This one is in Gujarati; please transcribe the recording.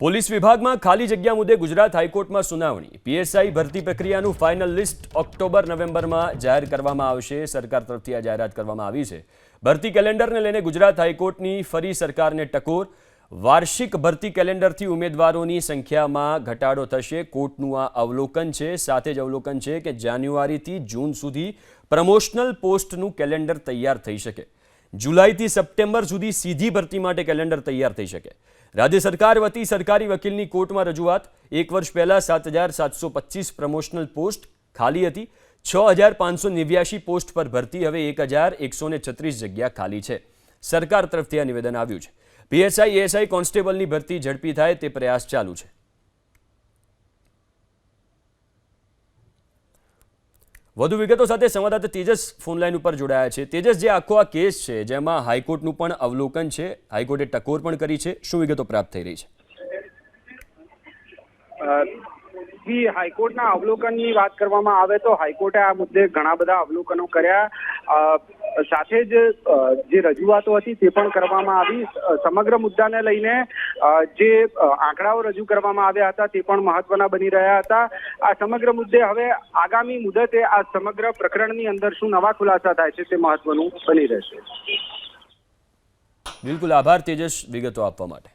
પોલીસ વિભાગમાં ખાલી જગ્યા મુદ્દે ગુજરાત હાઈકોર્ટમાં સુનાવણી. પીએસઆઈ ભરતી પ્રક્રિયાનું ફાઇનલ લિસ્ટ ઓક્ટોબર, નવેમ્બરમાં જાહેર કરવામાં આવશે. સરકાર તરફથી આ જાહેરાત કરવામાં આવી છે. ભરતી કેલેન્ડરને લઈને ગુજરાત હાઈકોર્ટની ફરી સરકારને ટકોર. વાર્ષિક ભરતી કેલેન્ડરથી ઉમેદવારોની સંખ્યામાં ઘટાડો થશે. કોર્ટનું આ અવલોકન છે, સાથે જ અવલોકન છે કે જાન્યુઆરીથી જૂન સુધી પ્રમોશનલ પોસ્ટનું કેલેન્ડર તૈયાર થઈ શકે. જુલાઈથી સપ્ટેમ્બર સુધી સીધી ભરતી માટે કેલેન્ડર તૈયાર થઈ શકે. રાજ્ય સરકાર વતી સરકારી વકીલની કોર્ટમાં રજૂઆત. એક વર્ષ પહેલાં સાત હજાર સાતસો પચીસ પ્રમોશનલ પોસ્ટ ખાલી હતી. છ હજાર પાંચસો નેવ્યાશી પોસ્ટ પર ભરતી. હવે એક હજાર એકસો ને છત્રીસ જગ્યા ખાલી છે. સરકાર તરફથી આ નિવેદન આવ્યું છે. પીએસઆઈ, એએસઆઈ કોન્સ્ટેબલની ભરતી ઝડપી થાય તે પ્રયાસ ચાલુ છે. વધુ વિગતો સાથે સંવાદદાતા તેજસ ફોનલાઈન ઉપર જોડાયા છે. તેજસ, જે આખો આ કેસ છે, જેમાં હાઈકોર્ટનું પણ અવલોકન છે, હાઈકોર્ટે ટકોર પણ કરી છે, શું વિગતો પ્રાપ્ત થઈ રહી છે? જી, હાઈકોર્ટના અવલોકનની વાત કરવામાં આવે તો હાઈકોર્ટે આ મુદ્દે ઘણા બધા અવલોકનો કર્યા. સાથે જ જે રજૂઆતો હતી તે પણ કરવામાં આવી. સમગ્ર મુદ્દાને લઈને જે આંકડાઓ રજૂ કરવામાં આવ્યા હતા તે પણ મહત્વના બની રહ્યા હતા. આ સમગ્ર મુદ્દે હવે આગામી મુદતે આ સમગ્ર પ્રકરણની અંદર શું નવા ખુલાસા થાય છે તે મહત્વનું બની રહેશે. બિલકુલ આભાર તેજસ વિગતો આપવા માટે.